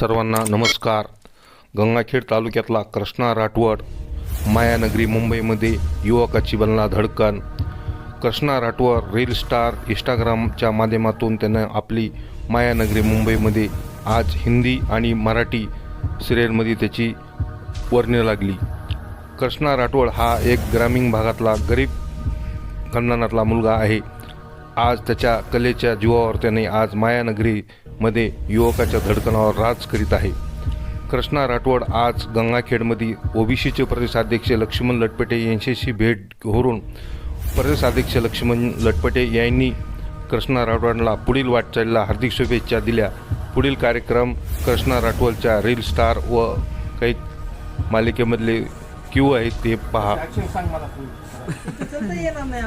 सर्वांना नमस्कार. गंगाखेड तालुक्यातला कृष्णा राठवड मायानगरी मुंबईमध्ये युवकाची बनला धडकन. कृष्णा राठवड रील स्टार इंस्टाग्रामच्या माध्यमातून त्यानं आपली मायानगरी मुंबईमध्ये आज हिंदी आणि मराठी सिरियलमध्ये त्याची वर्णी लागली. कृष्णा राठवड हा एक ग्रामीण भागातला गरीब खानदानातला मुलगा आहे. आज त्याच्या कलेच्या जीवावर त्याने आज मायानगरी मायानगरीमध्ये युवकाच्या धडकनावर राज करीत आहे. कृष्णा राठोड आज गंगाखेडमध्ये ओबीसीचे प्रदेशाध्यक्ष लक्ष्मण लटपटे यांच्याशी भेट घोरून प्रदेशाध्यक्ष लक्ष्मण लटपटे यांनी कृष्णा राठोडला पुढील वाटचालीला हार्दिक शुभेच्छा दिल्या. पुढील कार्यक्रम कृष्णा राठोडच्या रील स्टार व काही मालिकेमधले क्यू आहेत ते पहा. चलता येणार नाही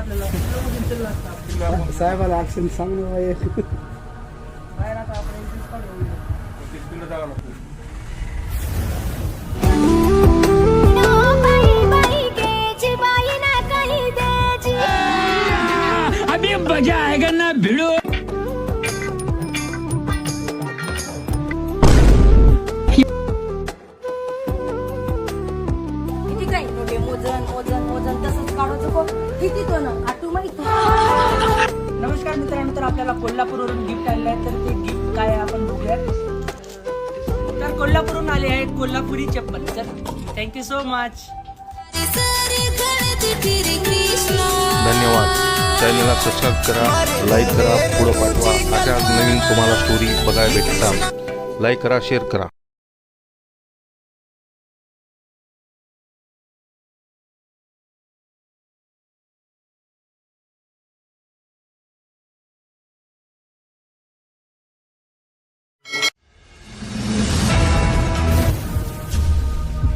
अभी मजा आएगा ना भिड़ो किती काय नोटे मोजन मोजन मोजन तसंच काढू को किती तो ना आटू माहिती नमस्कार मित्रांनो तर आपल्याला कोल्हापूरवरून गिफ्ट आलेलं आहे. कोल्हापूरून आले आहेत कोल्हापुरी चप्पल. सर थँक्यू सो मच धन्यवाद. चॅनलला सबस्क्राईब करा लाईक करा पुढं पाठवा. अशा नवीन तुम्हाला स्टोरी बघायला भेटतात. लाईक करा शेअर करा.